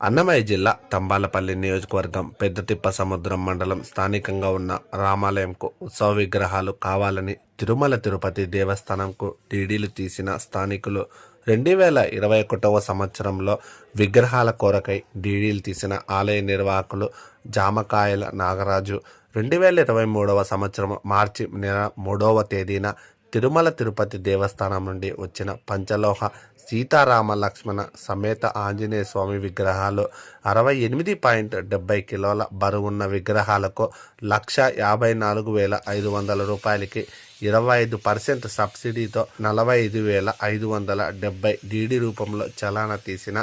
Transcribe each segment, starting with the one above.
అన్నమయ్య జిల్లా తంబాలపల్లి నియోజకవర్గం పెద్దతిప్ప సముద్రం మండలం స్థానికంగా ఉన్న రామాలయంకు ఉత్సవ విగ్రహాలు కావాలని తిరుమల తిరుపతి దేవస్థానంకు డీడీలు తీసిన స్థానికులు రెండు వేల ఇరవై ఒకటవ సంవత్సరంలో విగ్రహాల కొరకై డీడీలు తీసిన ఆలయ నిర్వాహకులు జామకాయల నాగరాజు రెండు వేల ఇరవై మూడవ సంవత్సరం మార్చి నెల మూడవ తేదీన తిరుమల తిరుపతి దేవస్థానం నుండి వచ్చిన పంచలోహ సీతారామ లక్ష్మణ సమేత ఆంజనేయ స్వామి విగ్రహాలు అరవై ఎనిమిది పాయింట్ డెబ్బై కిలోల బరువున్న విగ్రహాలకు లక్ష యాభై నాలుగు వేల ఐదు వందల రూపాయలకి ఇరవై ఐదు పర్సెంట్ సబ్సిడీతో నలభై ఐదు వేల ఐదు వందల డెబ్బై డీడీ రూపంలో చలానా తీసిన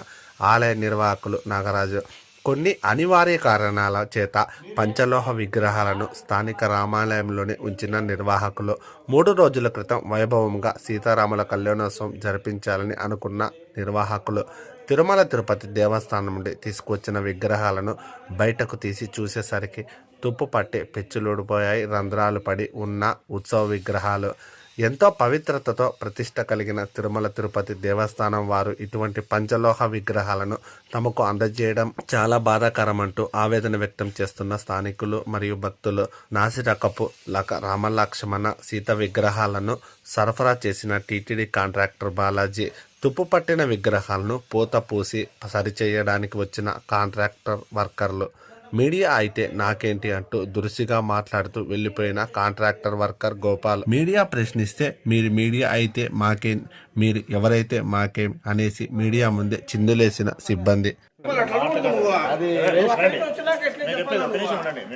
ఆలయ నిర్వాహకులు నాగరాజు. కొన్ని అనివార్య కారణాల చేత పంచలోహ విగ్రహాలను స్థానిక రామాలయంలోనే ఉంచిన నిర్వాహకులు మూడు రోజుల క్రితం వైభవంగా సీతారాముల కళ్యాణోత్సవం జరిపించాలని అనుకున్న నిర్వాహకులు తిరుమల తిరుపతి దేవస్థానం నుండి తీసుకొచ్చిన విగ్రహాలను బయటకు తీసి చూసేసరికి తుప్పు పట్టి పెచ్చులుడిపోయాయి రంధ్రాలు పడి ఉన్న ఉత్సవ విగ్రహాలు. ఎంతో పవిత్రతతో ప్రతిష్ట కలిగిన తిరుమల తిరుపతి దేవస్థానం వారు ఇటువంటి పంచలోహ విగ్రహాలను తమకు అందజేయడం చాలా బాధాకరమంటూ ఆవేదన వ్యక్తం చేస్తున్న స్థానికులు మరియు భక్తులు నాసిరకపు లక రామలక్ష్మణ సీత విగ్రహాలను సరఫరా చేసిన టీటీడీ కాంట్రాక్టర్ బాలాజీ తుప్పు పట్టిన విగ్రహాలను పూత పూసి సరిచేయడానికి వచ్చిన కాంట్రాక్టర్ వర్కర్లు మీడియా అయితే నాకేంటి అంటూ దురుసిగా మాట్లాడుతూ వెళ్ళిపోయిన కాంట్రాక్టర్ వర్కర్ గోపాల్. మీడియా ప్రశ్నిస్తే మీరు మీడియా అయితే మాకేం మీరు ఎవరైతే మాకేం అనేసి మీడియా ముందే చిందులేసిన సిబ్బంది. అది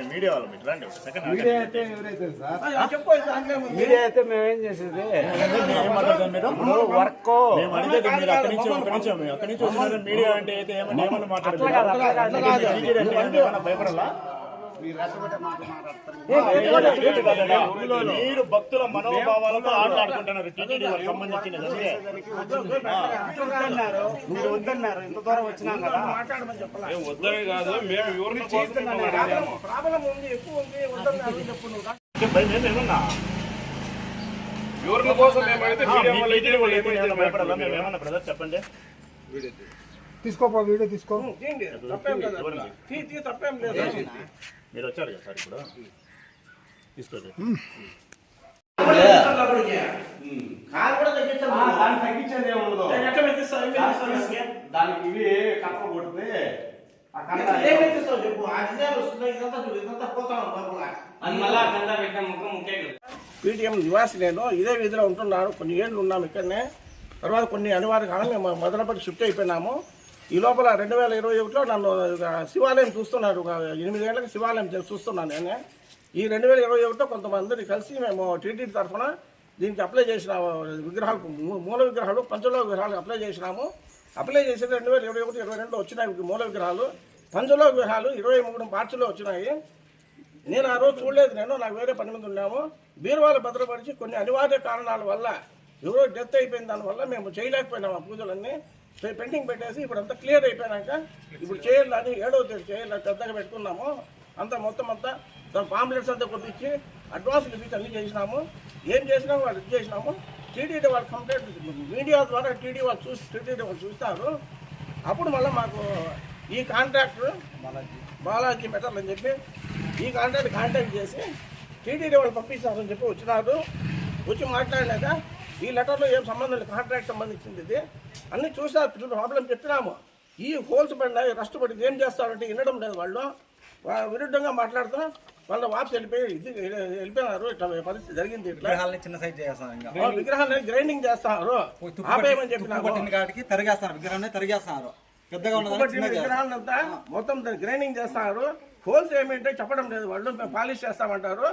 మీడియా వాళ్ళం ఇటు రండి. ఒక సెకండ్ మీడియా అయితే ఎవరైతే సార్? మీడియా అయితే మేమేం చేసేది? మీరు వర్క్. మేము అడిగేది మీరు అక్కడి నుంచి అక్కడి నుంచి మీడియా అంటే అయితే ఏమన్నా ఏమన్నా ఏమన్నా భయపడాలా? మీరు భక్తుల మనోభావాలతో ఆటలాడుకుంటున్నారు టీటీడీ వాళ్ళకి సంబంధించినది మీరు వద్దన్నారు ఇంత దూరం వచ్చినాం కదా వద్దనే కాదు మేము ఎవరిని ప్రాబ్లం ఉంది ఎక్కువ ఉంది వద్దన్నారు చెప్పు నువ్వు ఏం భయం ఏం ఏమన్నా ఎవరి కోసం చెప్పండి తీసుకోపో వీడియో తీసుకో తప్పేం లేదు తప్పేం లేదు మీరు వచ్చారు కదా సార్ ఇప్పుడు? తీసుకోండి. దాన్ని తగ్గించేది ఏమి ఉండదు దానికి? ఇవి కప్ప కొడితే ఆ కండ పీటీఎం నివాసి నేను. ఇదే వీధిలో ఉంటున్నాను. కొన్ని ఏళ్ళు ఉన్నాము ఇక్కడనే. తర్వాత కొన్ని అనివార్య కాలం మేము మొదలపడి షిఫ్ట్ అయిపోయినాము. ఈ లోపల రెండు వేల ఇరవై ఒకటిలో నన్ను శివాలయం చూస్తున్నాడు ఒక ఎనిమిదేళ్ళకి శివాలయం చూస్తున్నాను నేను. ఈ రెండు వేల ఇరవై ఒకటిలో కొంతమంది కలిసి మేము టీటీడీ తరఫున దీనికి అప్లై చేసిన విగ్రహాలు మూల విగ్రహాలు పంచలో విగ్రహాలు అప్లై చేసినాము. అప్లై చేసి రెండు వేల ఇరవై ఒకటి ఇరవై రెండులో వచ్చినాయి మూల విగ్రహాలు. పంచలో విగ్రహాలు ఇరవై మూడు మార్చిలో వచ్చినాయి. నేను ఆ రోజు చూడలేదు నేను నాకు వేరే పని మీద ఉన్నాము. బీరువాలు భద్రపరిచి కొన్ని అనివార్య కారణాల వల్ల ఎవరో డెత్ అయిపోయిన దానివల్ల మేము చేయలేకపోయినాము ఆ పూజలన్నీ. పెండింగ్ పెట్టేసి ఇప్పుడు అంతా క్లియర్ అయిపోయినాక ఇప్పుడు చేయాలని ఏడవ తేదీ చేయాలి పెద్దగా పెట్టుకున్నాము. అంతా మొత్తం అంతా దాని పాంప్లెట్స్ అంతా కొట్టించి అడ్వాన్స్లు ఇప్పించి అన్ని చేసినాము. ఏం చేసినాము వాళ్ళు ఇది చేసినాము. టీడీడీ వాళ్ళు కంప్లైంట్ మీడియా ద్వారా టీడీ వాళ్ళు చూసి టీడీడీ వాళ్ళు చూస్తారు. అప్పుడు మళ్ళీ మాకు ఈ కాంట్రాక్టర్ బాలాజీ మెటల్ అని చెప్పి ఈ కాంట్రాక్ట్ కాంటాక్ట్ చేసి టీటీడీ వాళ్ళు పంపిస్తారని చెప్పి వచ్చినారు. వచ్చి మాట్లాడినాక ఈ లెటర్లో ఏం సంబంధం లేదు కాంట్రాక్ట్ సంబంధించింది ఇది. అన్ని చూసారు ప్రాబ్లం చెప్పినాము. ఈ హోల్స్ పడినాయి రస్ట్ పడింది ఏం చేస్తారంటే వినడం లేదు వాళ్ళు. విరుద్ధంగా మాట్లాడుతూ వాళ్ళ వాపస్ వెళ్ళిపోయి ఇది వెళ్ళిపోయినారు. ఇట్లా పరిస్థితి జరిగింది ఇట్లా. చిన్న సైజ్ విగ్రహాన్ని గ్రైండింగ్ చేస్తున్నారు ఆపేయమని విగ్రహాన్ని తరిగేస్తున్నారు పెద్దగా మొత్తం గ్రైండింగ్ చేస్తున్నారు హోల్స్ ఏమిటంటే చెప్పడం లేదు వాళ్ళు పాలిష్ చేస్తామంటారు.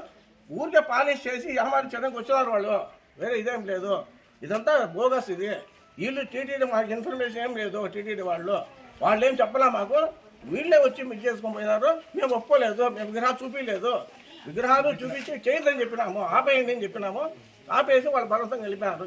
ఊరికే పాలిష్ చేసి వ్యాపారం చేయడానికి వచ్చినారు వాళ్ళు. వేరే ఇదేం లేదు. ఇదంతా బోగస్ ఇది. వీళ్ళు టీటీడీ మాకు ఇన్ఫర్మేషన్ ఏం లేదు టీటీడీ వాళ్ళు. వాళ్ళు ఏం చెప్పలే మాకు? వీళ్ళే వచ్చి మిస్ చేసుకొని పోయినారు. మేము ఒప్పుకోలేదు. మేము విగ్రహాలు చూపించలేదు విగ్రహాలు చూపించి చేయదని చెప్పినాము. ఆపేయండి అని చెప్పినాము. ఆపేసి వాళ్ళు బలవంతంగా వెళ్ళిపోయారు